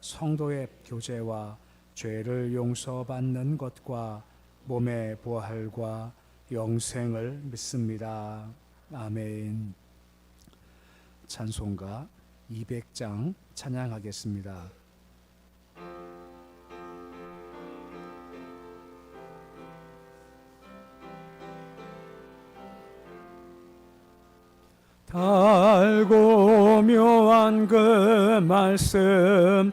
성도의 교제와 죄를 용서받는 것과 몸의 부활과 영생을 믿습니다. 아멘. 찬송가 200장 찬양하겠습니다. 달고 묘한 그 말씀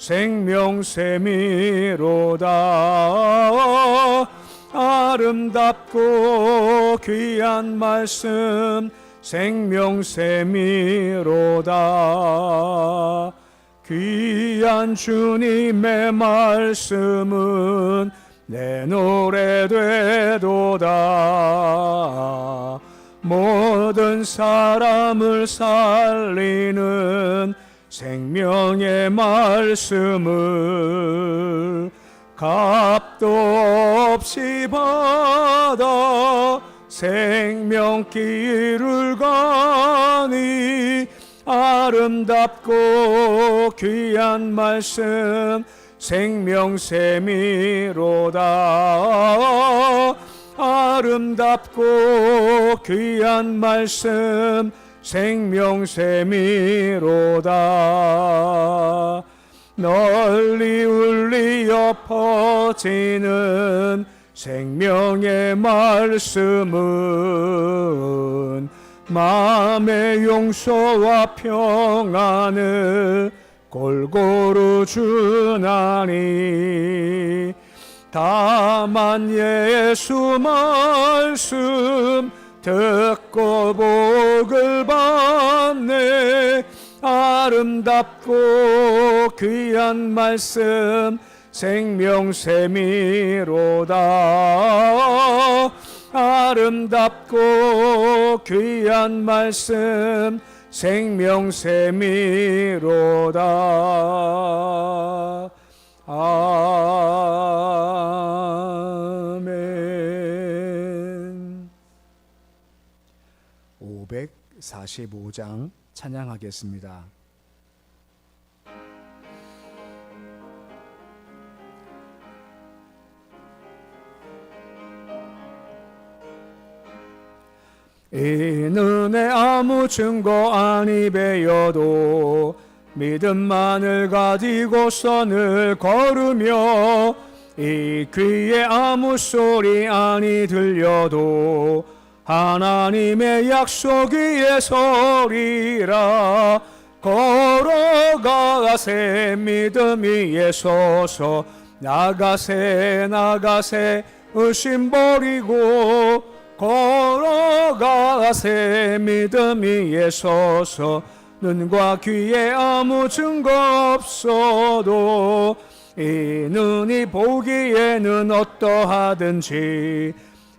생명샘이로다. 아름답고 귀한 말씀 생명샘이로다. 귀한 주님의 말씀은 내 노래 되도다. 모든 사람을 살리는 생명의 말씀을 값도 없이 받아 생명길을 가니 아름답고 귀한 말씀 생명샘이로다. 아름답고 귀한 말씀 생명샘이로다. 널리 울리어 퍼지는 생명의 말씀은 마음의 용서와 평안을 골고루 주나니. 다만 예수 말씀 듣고 복을 받네. 아름답고 귀한 말씀 생명샘이로다. 아름답고 귀한 말씀 생명샘이로다. 아멘 545장 찬양하겠습니다. 이 눈에 아무 증거 아니 배여도 믿음만을 가지고 선을 걸으며 이 귀에 아무 소리 아니 들려도 하나님의 약속 위에 서리라 걸어가세 믿음 위에 서서 나가세 나가세 의심 버리고 걸어가세 믿음 위에 서서 눈과 귀에 아무 증거 없어도 이 눈이 보기에는 어떠하든지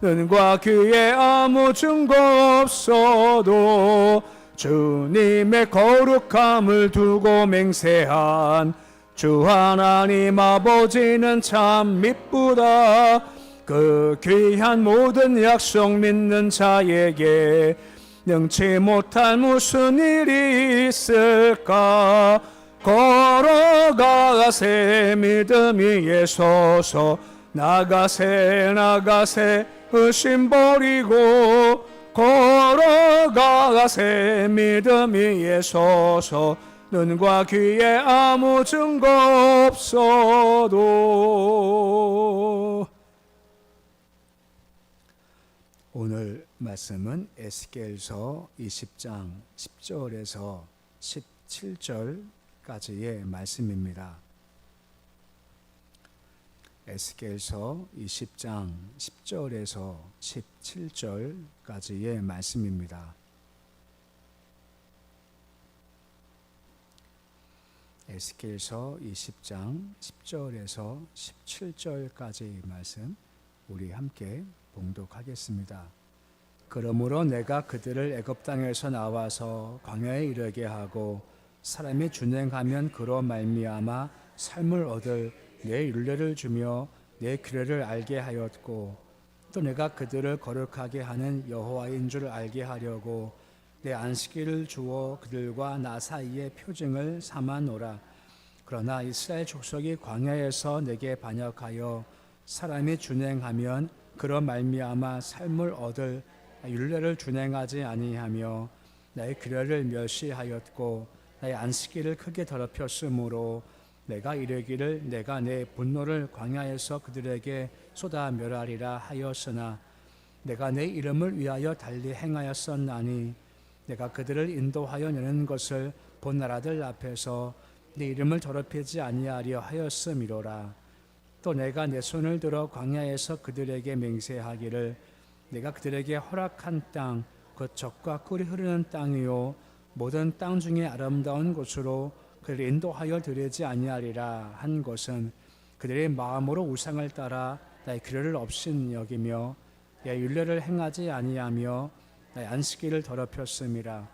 눈과 귀에 아무 증거 없어도 주님의 거룩함을 두고 맹세한 주 하나님 아버지는 참 미쁘다. 그 귀한 모든 약속 믿는 자에게 능치 못할 무슨 일이 있을까? 걸어가세 믿음 위에 서서 나가세 나가세 의심 버리고 걸어가세 믿음 위에 서서 눈과 귀에 아무 증거 없어도 오늘 말씀은 에스겔서 20장 10절에서 17절까지의 말씀입니다. 에스겔서 20장 10절에서 17절까지의 말씀입니다. 에스겔서 20장 10절에서 17절까지의 말씀 우리 함께 봉독하겠습니다. 그러므로 내가 그들을 애굽 땅에서 나와서 광야에 이르게 하고 사람이 준행하면 그로 말미암아 삶을 얻을 내 윤례를 주며 내 규례를 알게 하였고 또 내가 그들을 거룩하게 하는 여호와인 줄 알게 하려고 내 안식일을 주어 그들과 나 사이의 표징을 삼아노라. 그러나 이스라엘 족속이 광야에서 내게 반역하여 사람이 준행하면 그런 말미암아 삶을 얻을 율례를 준행하지 아니하며 나의 규례를 멸시하였고 나의 안식일을 크게 더럽혔으므로 내가 이르기를 내가 내 분노를 광야에서 그들에게 쏟아 멸하리라 하였으나 내가 내 이름을 위하여 달리 행하였었나니 내가 그들을 인도하여 내는 것을 본 나라들 앞에서 내 이름을 더럽히지 아니하려 하였음이로라. 또 내가 내 손을 들어 광야에서 그들에게 맹세하기를 내가 그들에게 허락한 땅, 그 적과 꿀이 흐르는 땅이요 모든 땅 중에 아름다운 곳으로 그를 인도하여 드리지 아니하리라 한 것은 그들의 마음으로 우상을 따라 나의 규례를 없인 여기며 내 율례를 행하지 아니하며 나의 안식일을 더럽혔음이라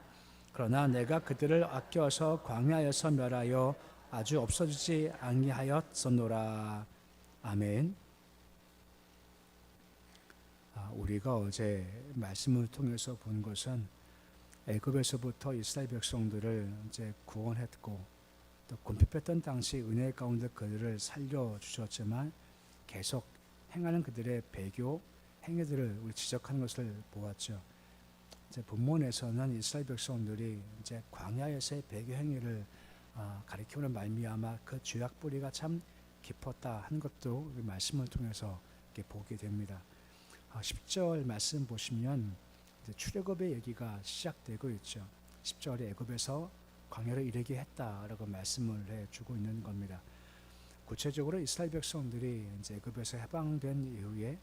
그러나 내가 그들을 아껴서 광야에서 멸하여 아주 없어지지 아니하였었노라 아멘. 아, 우리가 어제 말씀을 통해서 본 것은 애굽에서부터 이스라엘 백성들을 이제 구원했고 또 곤핍했던 당시 은혜 가운데 그들을 살려 주셨지만 계속 행하는 그들의 배교 행위들을 우리 지적하는 것을 보았죠. 이제 본문에서는 이스라엘 백성들이 이제 광야에서의 배교 행위를 아, 가리키는 말미암아 그 죄악 뿌리가 참 깊었다 한 것도 우리 말씀을 통해서 보게 됩니다. 10절 말씀 보시면 출애굽의 얘기가 시작되고 있죠. 10절에 애굽에서 광야를 이르게 했다라고 말씀을 해 주고 있는 겁니다. 구체적으로 이스라엘 백성들이 이제 애굽에서 해방된 이후에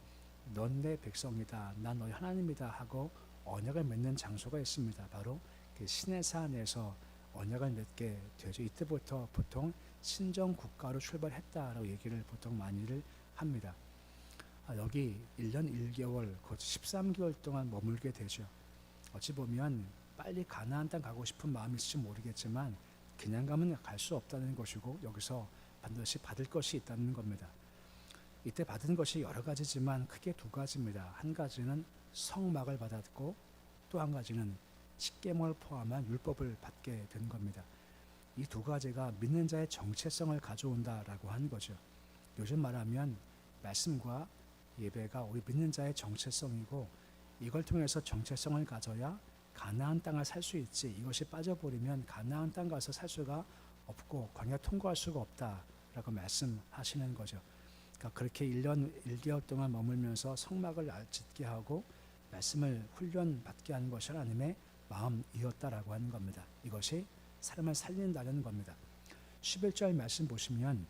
넌 내 백성이다, 난 너희 하나님이다 하고 언약을 맺는 장소가 있습니다. 바로 그 시내산에서 언약을 맺게 되죠. 이때부터 보통 신정 국가로 출발했다라고 얘기를 보통 많이들 합니다. 아, 여기 1년 1개월, 곧 13개월 동안 머물게 되죠. 어찌 보면 빨리 가나안 땅 가고 싶은 마음이 있을지 모르겠지만 그냥 가면 갈 수 없다는 것이고 여기서 반드시 받을 것이 있다는 겁니다. 이때 받은 것이 여러 가지지만 크게 두 가지입니다. 한 가지는 성막을 받았고 또 한 가지는 십계명을 포함한 율법을 받게 된 겁니다. 이 두 가지가 믿는 자의 정체성을 가져온다라고 하는 거죠. 요즘 말하면 말씀과 예배가 우리 믿는 자의 정체성이고 이걸 통해서 정체성을 가져야 가나안 땅을 살 수 있지 이것이 빠져버리면 가나안 땅 가서 살 수가 없고 광야 통과할 수가 없다라고 말씀하시는 거죠. 그러니까 그렇게 1년 1개월 동안 머물면서 성막을 짓게 하고 말씀을 훈련 받게 하는 것이 하나님의 마음이었다라고 하는 겁니다. 이것이 사람을 살린다는 겁니다. 11절 말씀 보시면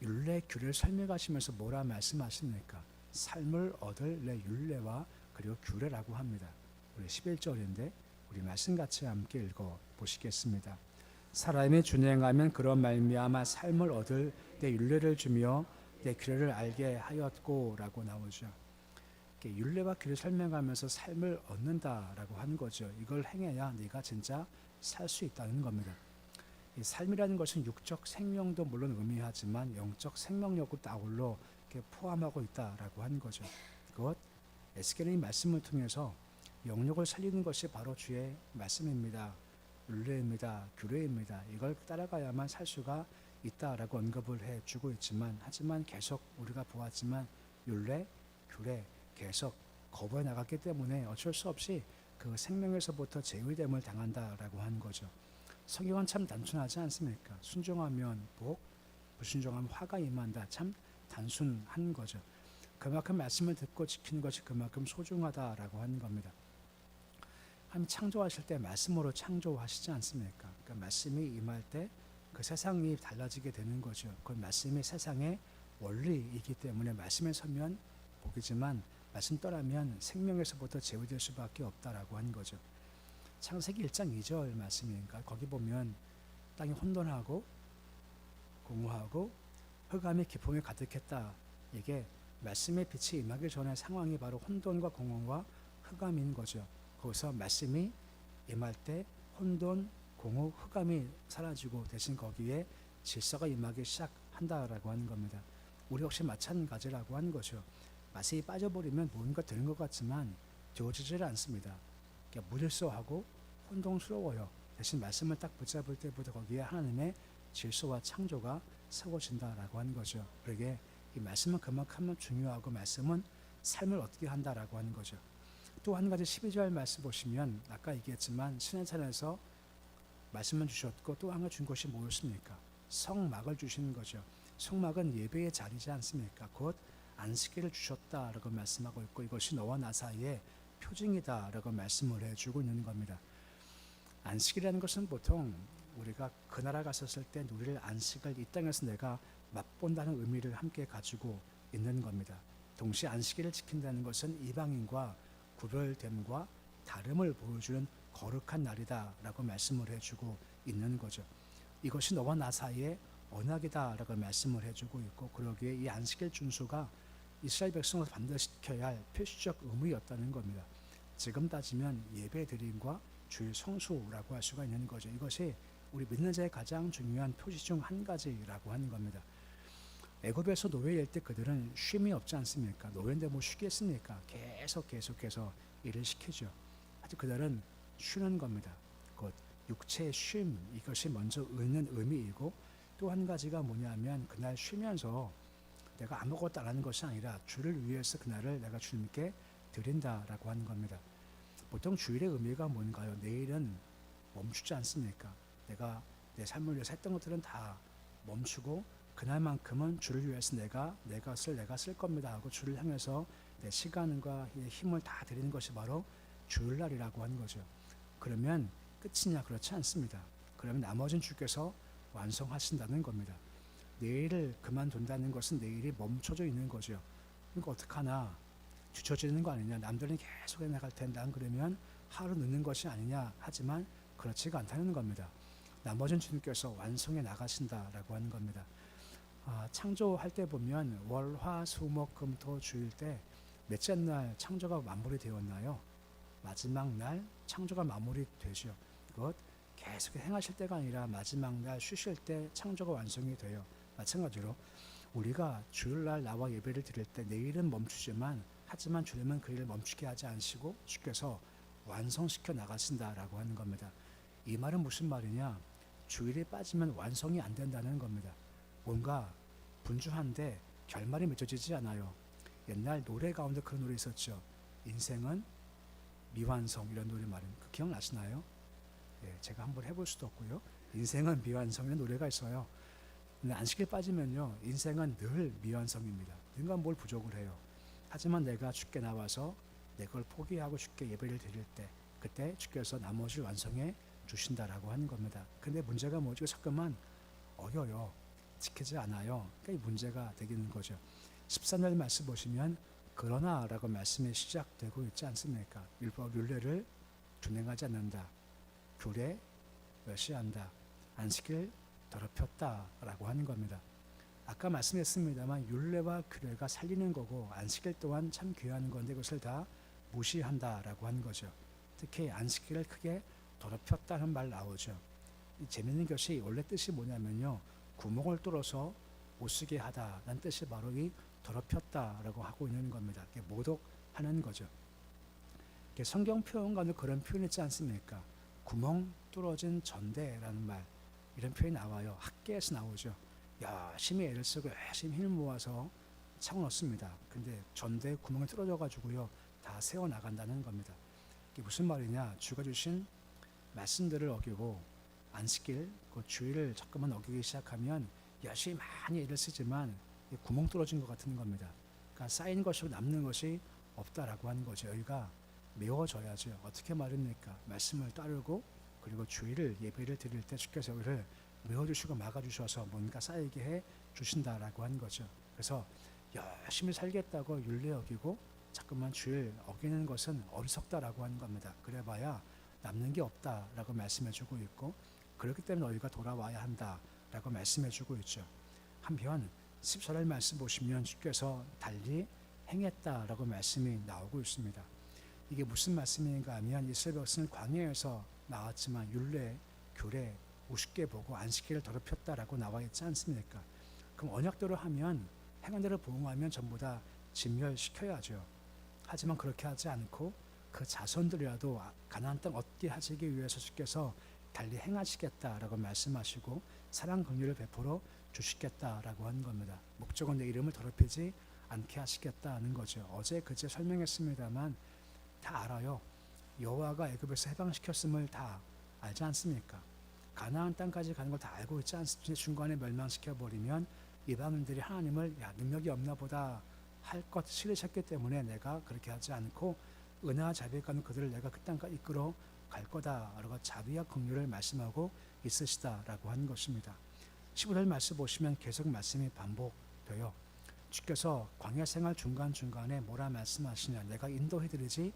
율례 규례를 설명하시면서 뭐라 말씀하십니까? 삶을 얻을 내 율례와 그리고 규례라고 합니다. 우리 11절인데 우리 말씀 같이 함께 읽어 보시겠습니다. 사람이 준행하면 그런 말미암아 삶을 얻을 내 윤례를 주며 내 규례를 알게 하였고라고 나오죠. 윤례와 규례 설명하면서 삶을 얻는다라고 하는 거죠. 이걸 행해야 네가 진짜 살 수 있다는 겁니다. 이 삶이라는 것은 육적 생명도 물론 의미하지만 영적 생명력을 아울러 포함하고 있다라고 하는 거죠. 그것 에스겔의 말씀을 통해서 영역을 살리는 것이 바로 주의 말씀입니다. 윤례입니다. 규례입니다. 이걸 따라가야만 살 수가 있다라고 언급을 해 주고 있지만 하지만 계속 우리가 보았지만 윤례, 규례 계속 거부해 나갔기 때문에 어쩔 수 없이 그 생명에서부터 제외됨을 당한다라고 하는 거죠. 성경은 참 단순하지 않습니까? 순종하면 복, 불순종하면 화가 임한다. 참 단순한 거죠. 그만큼 말씀을 듣고 지키는 것이 그만큼 소중하다라고 하는 겁니다. 하나님 창조하실 때 말씀으로 창조하시지 않습니까? 그러니까 말씀이 임할 때 그 세상이 달라지게 되는 거죠. 그 말씀이 세상의 원리이기 때문에 말씀에 서면 복이지만 말씀 떠나면 생명에서부터 제외될 수밖에 없다라고 한 거죠. 창세기 1장 2절 말씀이니까 거기 보면 땅이 혼돈하고 공허하고 흑암이 기품에 가득했다. 이게 말씀의 빛이 임하기 전에 상황이 바로 혼돈과 공허와 흑암인 거죠. 거기서 말씀이 임할 때 혼돈, 공허, 흑암이 사라지고 대신 거기에 질서가 임하기 시작한다라고 하는 겁니다. 우리 역시 마찬가지라고 하는 거죠. 맛이 빠져버리면 뭔가 되는 것 같지만 되어지질 않습니다. 그러니까 무질서하고 혼동스러워요. 대신 말씀을 딱 붙잡을 때부터 거기에 하나님의 질서와 창조가 세워진다라고 하는 거죠. 그러게 이 말씀은 그만큼 중요하고 말씀은 삶을 어떻게 한다라고 하는 거죠. 또 한 가지 12절 말씀 보시면 아까 얘기했지만 신해산에서 말씀을 주셨고 또 한 가지 준 것이 뭐였습니까? 성막을 주시는 거죠. 성막은 예배의 자리지 않습니까? 곧 안식일을 주셨다라고 말씀하고 있고 이것이 너와 나 사이의 표징이다라고 말씀을 해주고 있는 겁니다. 안식이라는 것은 보통 우리가 그 나라 갔었을 때 누릴 안식을 이 땅에서 내가 맛본다는 의미를 함께 가지고 있는 겁니다. 동시에 안식일을 지킨다는 것은 이방인과 구별됨과 다름을 보여주는 거룩한 날이다라고 말씀을 해주고 있는 거죠. 이것이 너와 나 사이의 언약이다라고 말씀을 해주고 있고 그러기에 이 안식일 준수가 이스라엘 백성을 반드시 지켜야 할 필수적 의무였다는 겁니다. 지금 따지면 예배 드림과 주일 성수라고 할 수가 있는 거죠. 이것이 우리 믿는 자의 가장 중요한 표시 중 한 가지라고 하는 겁니다. 애굽에서 노예일 때 그들은 쉼이 없지 않습니까? 노예인데 뭐 쉬겠습니까? 계속 계속해서 일을 시키죠. 아주 그들은 쉬는 겁니다. 곧 육체의 쉼 이것이 먼저 있는 의미이고 또 한 가지가 뭐냐면 그날 쉬면서 내가 아무것도 안 하는 것이 아니라 주를 위해서 그날을 내가 주님께 드린다라고 하는 겁니다. 보통 주일의 의미가 뭔가요? 내일은 멈추지 않습니까? 내가 내 삶을 위해서 했던 것들은 다 멈추고 그날만큼은 주를 위해서 내가 내 것을 내가 쓸 겁니다 하고 주를 향해서 내 시간과 힘을 다 드리는 것이 바로 주일날이라고 하는 거죠. 그러면 끝이냐 그렇지 않습니다. 그러면 나머지는 주께서 완성하신다는 겁니다. 내일을 그만둔다는 것은 내일이 멈춰져 있는 거죠. 그러니까 어떡하나 뒤처지는 거 아니냐. 남들은 계속 해나갈 텐데 안 그러면 하루 늦는 것이 아니냐. 하지만 그렇지가 않다는 겁니다. 나머지는 주님께서 완성해 나가신다라고 하는 겁니다. 아, 창조할 때 보면 월, 화, 수, 목, 금, 토, 주일 때 몇째 날 창조가 마무리되었나요? 마지막 날 창조가 마무리되죠. 그것 계속 행하실 때가 아니라 마지막 날 쉬실 때 창조가 완성이 돼요. 마찬가지로 우리가 주일날 나와 예배를 드릴 때 내일은 멈추지만 하지만 주님은 그 일을 멈추게 하지 않으시고 주께서 완성시켜 나가신다라고 하는 겁니다. 이 말은 무슨 말이냐? 주일에 빠지면 완성이 안 된다는 겁니다. 뭔가 분주한데 결말이 맺어지지 않아요. 옛날 노래 가운데 그런 노래 있었죠. 인생은 미완성 이런 노래 말은 그 기억나시나요? 예, 제가 한번 해볼 수도 없고요. 인생은 미완성이라는 노래가 있어요. 근데 안식에 빠지면요, 인생은 늘 미완성입니다. 누가 뭘 부족을 해요. 하지만 내가 주께 나와서 내 걸 포기하고 주께 예배를 드릴 때, 그때 주께서 나머지 완성해 주신다라고 하는 겁니다. 근데 문제가 뭐죠? 잠깐만 어려요. 지키지 않아요. 그러니까 이 문제가 되는 거죠. 13절 말씀 보시면 그러나라고 말씀이 시작되고 있지 않습니까? 율법 율례를 준행하지 않는다. 규례 멸시한다. 안식일 더럽혔다라고 하는 겁니다. 아까 말씀했습니다만 율례와 규례가 살리는 거고 안식일 또한 참 귀한 건데 그것을 다 무시한다라고 하는 거죠. 특히 안식일을 크게 더럽혔다는 말 나오죠. 이 재밌는 것이 원래 뜻이 뭐냐면요. 구멍을 뚫어서 못 쓰게 하다라는 뜻이 바로 이 더럽혔다라고 하고 있는 겁니다. 이게 모독하는 거죠. 이게 성경 표현과는 그런 표현 있지 않습니까? 구멍 뚫어진 전대라는 말 이런 표현이 나와요. 학계에서 나오죠. 열심히 애를 쓰고 열심히 힘을 모아서 창을 넣습니다. 근데 전대 구멍이 뚫어져 가지고요. 다 세워 나간다는 겁니다. 이게 무슨 말이냐? 주가 주신 말씀들을 어기고 안식일 그 주의를 자꾸만 어기기 시작하면 열심히 많이 애를 쓰지만 구멍 뚫어진 것 같은 겁니다. 그러니까 쌓인 것이고 남는 것이 없다라고 하는 거죠. 여기가 메워져야죠. 어떻게 말입니까? 말씀을 따르고 그리고 주의를 예배를 드릴 때 주께서 우리를 메워주시고 막아주셔서 뭔가 쌓이게 해 주신다라고 하는 거죠. 그래서 열심히 살겠다고 윤리 어기고 자꾸만 주의를 어기는 것은 어리석다라고 하는 겁니다. 그래봐야 남는 게 없다라고 말씀해주고 있고 그렇기 때문에 너희가 돌아와야 한다라고 말씀해 주고 있죠. 한편 14절 말씀 보시면 주께서 달리 행했다라고 말씀이 나오고 있습니다. 이게 무슨 말씀인가 하면 이스라엘 백성은 광야에서 나왔지만 율례, 규례 우습게 보고 안식일을 더럽혔다라고 나와 있지 않습니까? 그럼 언약대로 하면 행한 대로 보응하면 전부 다 진멸시켜야죠. 하지만 그렇게 하지 않고 그 자손들이라도 가나안 땅 얻게 하시기 위해서 주께서 달리 행하시겠다라고 말씀하시고 사랑 긍휼을 베풀어 주시겠다라고 하는 겁니다. 목적은 내 이름을 더럽히지 않게 하시겠다는 거죠. 어제 그제 설명했습니다만 다 알아요. 여호와가 애굽에서 해방시켰음을 다 알지 않습니까? 가나안 땅까지 가는 걸 다 알고 있지 않습니까? 중간에 멸망시켜 버리면 이방인들이 하나님을 야 능력이 없나 보다 할 것 싫으셨기 때문에 내가 그렇게 하지 않고 은혜와 자비가는 그들을 내가 그 땅까지 이끌어 갈 거다라고 자비와 긍휼을 말씀하고 있으시다라고 하는 것입니다. 15절 말씀 보시면 계속 말씀이 반복돼요. 주께서 광야 생활 중간 중간에 뭐라 말씀하시냐? 내가 인도해 드리지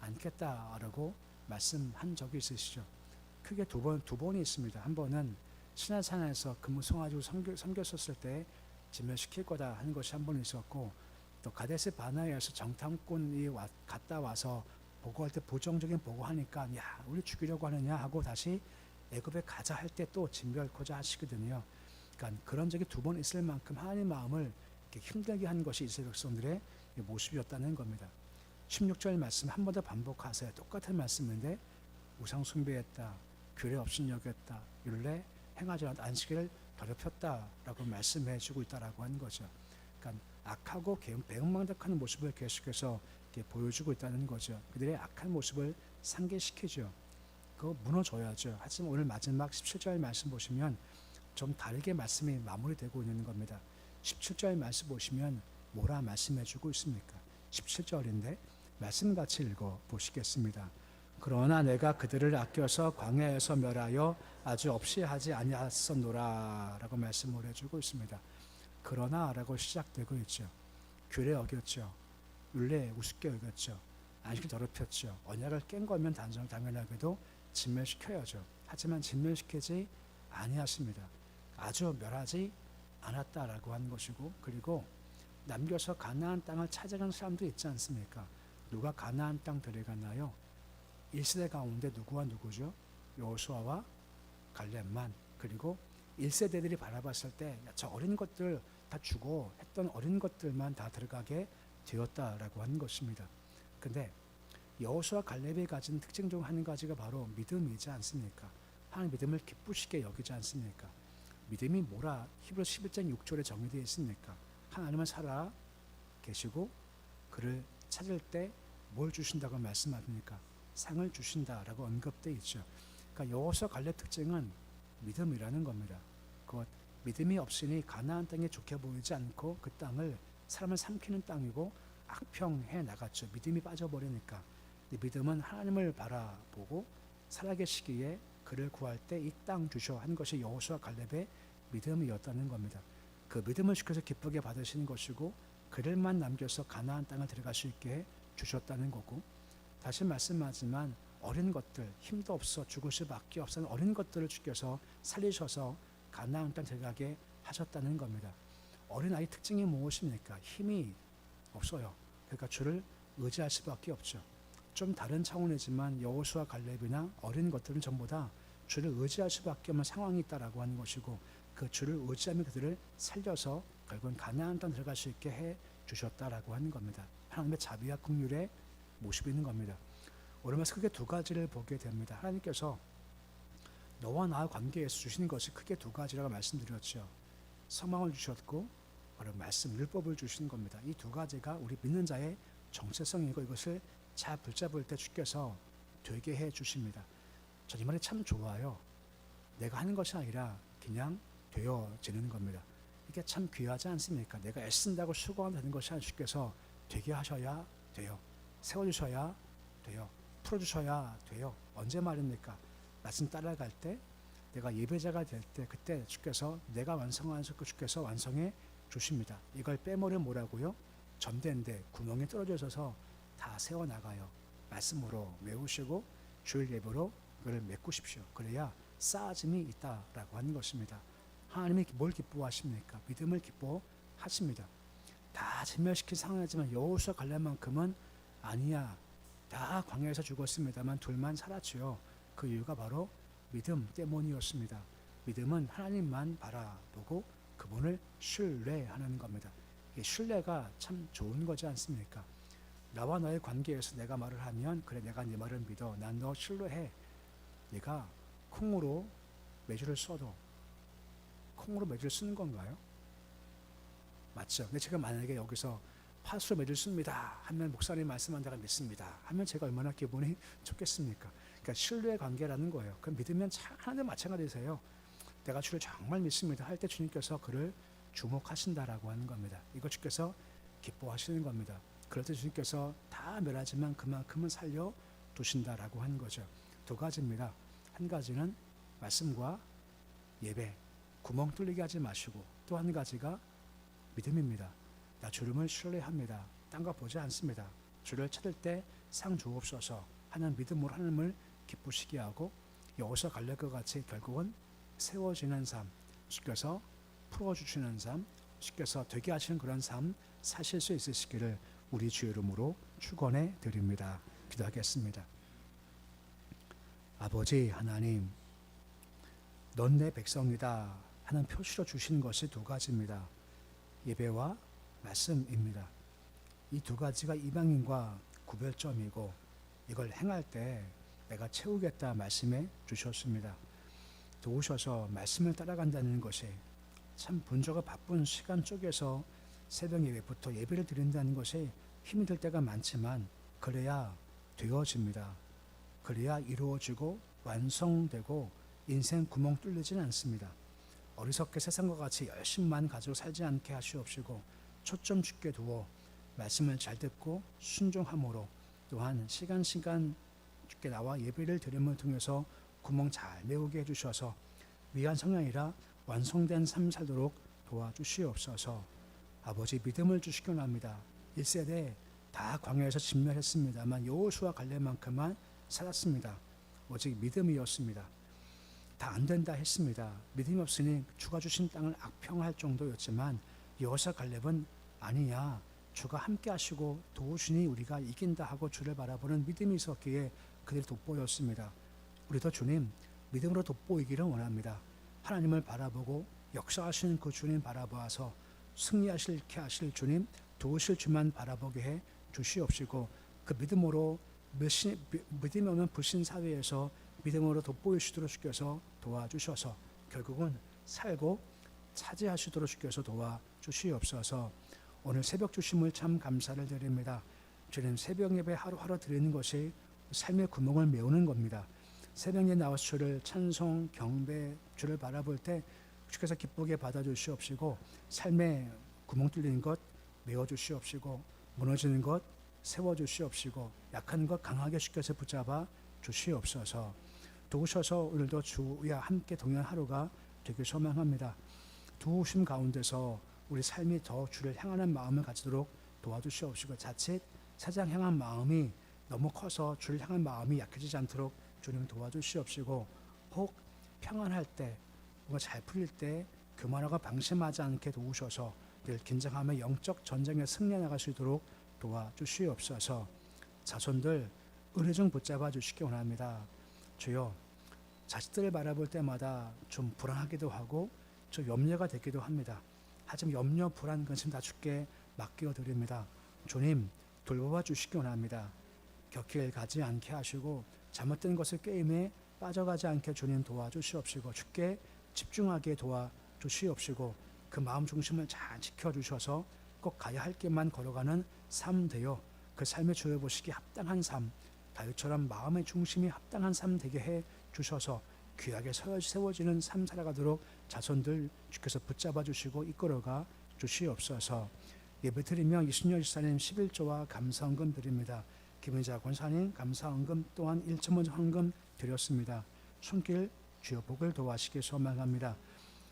않겠다라고 말씀한 적이 있으시죠. 크게 두 번 두 번이 있습니다. 한 번은 근무 성가지고 섬겨, 섬겼었을 때 진멸시킬 거다 하는 것이 한 번 있었고 또 가데스 바나에서 정탐꾼이 와, 갔다 와서 보고할 때 부정적인 보고하니까 야 우리 죽이려고 하느냐 하고 다시 애굽에 가자 할 때또 진멸코자 하시거든요. 그러니까 그런 적이 두 번 있을 만큼 하나님 마음을 힘들게 한 것이 이스라엘 백성들의 모습이었다는 겁니다. 16절 말씀 한 번 더 반복하세요. 똑같은 말씀인데 우상 숭배했다, 규례 없인 여겼다, 율례 행하지 않았다, 안식일을 더럽혔다라고 말씀해주고 있다라고 하는 거죠. 그러니까 악하고 배은망덕하는 모습을 계속해서 이렇게 보여주고 있다는 거죠. 그들의 악한 모습을 상기시키죠. 그거 무너져야죠. 하지만 오늘 마지막 17절 말씀 보시면 좀 다르게 말씀이 마무리되고 있는 겁니다. 17절 말씀 보시면 뭐라 말씀해주고 있습니까? 17절인데 말씀 같이 읽어 보시겠습니다. 그러나 내가 그들을 아껴서 광야에서 멸하여 아주 없이 하지 아니하였노라라고 말씀을 해주고 있습니다. 그러나라고 시작되고 있죠. 규례 어겼죠. 율례 우습게 여겼죠. 안식 더럽혔죠. 언약을 깬 거면 단정 당연하게도 진멸시켜야죠. 하지만 진멸시키지 아니하십니다. 아주 멸하지 않았다라고 하는 것이고 그리고 남겨서 가나안 땅을 찾아간 사람도 있지 않습니까? 누가 가나안 땅 들어갔나요? 1세대 가운데 누구와 누구죠? 여호수아와 갈렙만 그리고 1세대들이 바라봤을 때 저 어린 것들 다 주고 했던 어린 것들만 다 들어가게 되었다라고 하는 것입니다. 근데 여호수아 갈렙이 가진 특징 중 한 가지가 바로 믿음이지 않습니까? 하나님 믿음을 기쁘시게 여기지 않습니까? 믿음이 뭐라 히브리 11장 6절에 정의되어 있습니까? 하나님은 살아 계시고 그를 찾을 때 뭘 주신다고 말씀하십니까? 상을 주신다라고 언급되어 있죠. 그러니까 여호수아 갈렙 특징은 믿음이라는 겁니다. 곧 믿음이 없으니 가나안 땅이 좋게 보이지 않고 그 땅을 사람을 삼키는 땅이고 악평해 나갔죠. 믿음이 빠져버리니까. 믿음은 하나님을 바라보고 살아계시기에 그를 구할 때 이 땅 주셔 한 것이 여호수아 갈렙의 믿음이었다는 겁니다. 그 믿음을 주께서 기쁘게 받으시는 것이고 그들만 남겨서 가나안 땅을 들어갈 수 있게 해 주셨다는 거고 다시 말씀하지만 어린 것들 힘도 없어 죽을 수밖에 없는 어린 것들을 주께서 살리셔서 가나안 땅 들어가게 하셨다는 겁니다. 어린 아이 특징이 무엇입니까? 힘이 없어요. 그러니까 주를 의지할 수밖에 없죠. 좀 다른 차원이지만 여호수아 갈렙이나 어린 것들은 전부 다 주를 의지할 수밖에 없는 상황이 있다라고 하는 것이고 그 주를 의지하며 그들을 살려서 결국은 가나안 땅 들어갈 수 있게 해 주셨다라고 하는 겁니다. 하나님의 자비와 긍휼의 모습이 있는 겁니다. 오르면서 크게 두 가지를 보게 됩니다. 하나님께서 너와 나 관계에서 주신 것이 크게 두 가지라고 말씀드렸죠. 소망을 주셨고 바로 말씀 율법을 주신 겁니다. 이 두 가지가 우리 믿는 자의 정체성이고 이것을 잘 붙잡을 때 주께서 되게 해 주십니다. 저이 말이 참 좋아요. 내가 하는 것이 아니라 그냥 되어지는 겁니다. 이게 참 귀하지 않습니까? 내가 애쓴다고 수고하면 되는 것이 아니라 주께서 되게 하셔야 돼요. 세워주셔야 돼요. 풀어주셔야 돼요. 언제 말입니까? 말씀 따라갈 때 내가 예배자가 될 때 그때 주께서 내가 완성한 그 주께서 완성해 주십니다. 이걸 빼머리 뭐라고요? 전대인데 구멍이 떨어져 있어서 다 세워 나가요. 말씀으로 메우시고 주일 예배로 그를 메꾸십시오. 그래야 쌓아짐이 있다라고 하는 것입니다. 하나님이 뭘 기뻐하십니까? 믿음을 기뻐하십니다. 다 진멸시킨 상황이지만 여호수아 관련만큼은 아니야. 다 광야에서 죽었습니다만 둘만 살았지요. 그 이유가 바로 믿음 때문이었습니다. 믿음은 하나님만 바라보고 그분을 신뢰하는 겁니다. 이 신뢰가 참 좋은 거지 않습니까? 나와 너의 관계에서 내가 말을 하면 그래 내가 네 말을 믿어 난 너 신뢰해 내가 콩으로 매주를 써도 콩으로 매주를 쓰는 건가요? 맞죠? 근데 제가 만약에 여기서 화수로 매주를 씁니다 하면 목사님 말씀한 내가 믿습니다 하면 제가 얼마나 기분이 좋겠습니까? 그러니까 신뢰의 관계라는 거예요. 그 믿으면 참 하나도 마찬가지세요. 내가 주를 정말 믿습니다 할 때 주님께서 그를 주목하신다라고 하는 겁니다. 이거 주께서 기뻐하시는 겁니다. 그럴 때 주님께서 다 멸하지만 그만큼은 살려 두신다라고 하는 거죠. 두 가지입니다. 한 가지는 말씀과 예배, 구멍 뚫리게 하지 마시고 또 한 가지가 믿음입니다. 나 주름을 신뢰합니다. 딴 거 보지 않습니다. 주를 찾을 때 상 주옵소서 하는 믿음으로 하나님을 기쁘시게 하고 여기서 갈릴 것 같이 결국은 세워지는 삶, 주께서 풀어주시는 삶, 주께서 되게 하시는 그런 삶 사실 수 있으시기를 우리 주 이름으로 축원해 드립니다. 기도하겠습니다. 아버지 하나님, 넌 내 백성이다 하는 표시로 주신 것이 두 가지입니다. 예배와 말씀입니다. 이 두 가지가 이방인과 구별점이고 이걸 행할 때 내가 채우겠다 말씀해 주셨습니다. 도우셔서 말씀을 따라간다는 것이 참 분주가 바쁜 시간 쪽에서 새벽 예배부터 예배를 드린다는 것이 힘이 들 때가 많지만 그래야 되어집니다. 그래야 이루어지고 완성되고 인생 구멍 뚫리진 않습니다. 어리석게 세상과 같이 열심만 가지고 살지 않게 하시옵시고 초점 죽게 두어 말씀을 잘 듣고 순종함으로 또한 시간 시간 주께 나와 예배를 드림을 통해서 구멍 잘 메우게 해주셔서 위한 성령이라 완성된 삶 살도록 도와주시옵소서. 아버지 믿음을 주시기 합니다. 1세대 다 광야에서 진멸했습니다만 여호수아 갈래만큼만 살았습니다. 오직 믿음이었습니다. 다 안 된다 했습니다. 믿음이 없으니 주가 주신 땅을 악평할 정도였지만 여호수아 갈렙은 아니야. 주가 함께 하시고 도우시니 우리가 이긴다 하고 주를 바라보는 믿음이 있었기에 그들이 돋보였습니다. 우리도 주님 믿음으로 돋보이기를 원합니다. 하나님을 바라보고 역사하시는 그 주님 바라보아서 승리하실 게 하실 주님 도우실 주만 바라보게 해 주시옵시고 그 믿음으로 불신, 믿음이 없는 불신 사회에서 믿음으로 돋보이시도록 주께서 도와주셔서 결국은 살고 차지하시도록 주께서 도와주시옵소서 오늘 새벽 주심을 참 감사를 드립니다. 주님 새벽 예배 하루하루 드리는 것이 삶의 구멍을 메우는 겁니다. 새벽에 나와서 주를 찬송, 경배, 주를 바라볼 때 주께서 기쁘게 받아주시옵시고 삶의 구멍 뚫리는 것 메워주시옵시고 무너지는 것 세워주시옵시고 약한 것 강하게 주께서 붙잡아 주시옵소서 도우셔서 오늘도 주와 함께 동행 하루가 되길 소망합니다. 도우심 가운데서 우리 삶이 더 주를 향하는 마음을 가지도록 도와주시옵시고 자칫 세상 향한 마음이 너무 커서 주를 향한 마음이 약해지지 않도록 주님 도와주시옵시고 혹 평안할 때 뭔가 잘 풀릴 때 교만하고 방심하지 않게 도우셔서 늘 긴장하며 영적 전쟁에 승리해 나갈 수 있도록 도와주시옵소서. 자손들 은혜 좀 붙잡아 주시기 원합니다. 주여 자식들을 바라볼 때마다 좀 불안하기도 하고 좀 염려가 되기도 합니다. 하지만 염려 불안 근심 다 주께 맡겨 드립니다. 주님 돌보아 주시기 원합니다 곁길 가지 않게 하시고 잘못된 것을 게임에 빠져가지 않게 주님 도와주시옵시고 주께 집중하게 도와주시옵시고 그 마음 중심을 잘 지켜주셔서 꼭 가야 할 길만 걸어가는 삶 되어 그 삶의 주여 보시기 합당한 삶 다윗처럼 마음의 중심이 합당한 삶 되게 해 주셔서 귀하게 세워지는 삶 살아가도록 자손들 주께서 붙잡아 주시고 이끌어가 주시옵소서 예배 드리며 이순열 지사님 11조와 감사헌금 드립니다. 김의자 권사님 감사 헌금 또한 1천원 헌금 드렸습니다. 손길 주여 복을 도와시기 소망합니다.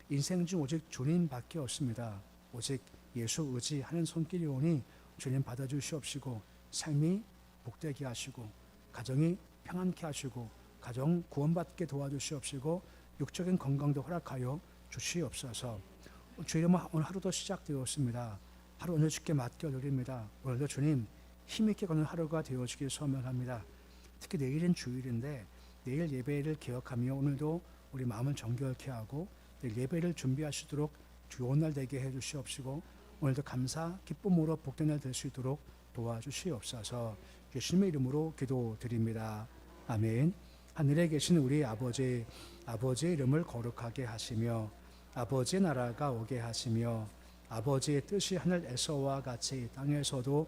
인생 중 오직 주님밖에 없습니다. 오직 예수 의지하는 손길이 오니 주님 받아주시옵시고 삶이 복되게 하시고 가정이 평안케 하시고 가정 구원받게 도와주시옵시고 육적인 건강도 허락하여 주시옵소서. 주일은 오늘 하루도 시작되었습니다. 하루 오늘 주께 맡겨드립니다. 오늘도 주님 힘있게 걷는 하루가 되어주길 소망합니다. 특히 내일은 주일인데 내일 예배를 기억하며 오늘도 우리 마음을 정결케 하고 예배를 준비하시도록 좋은 날 되게 해주시옵시고 오늘도 감사 기쁨으로 복된 날 될 수 있도록 도와주시옵소서 예수님의 이름으로 기도드립니다. 아멘 하늘에 계신 우리 아버지 아버지의 이름을 거룩하게 하시며 아버지의 나라가 오게 하시며 아버지의 뜻이 하늘에서와 같이 땅에서도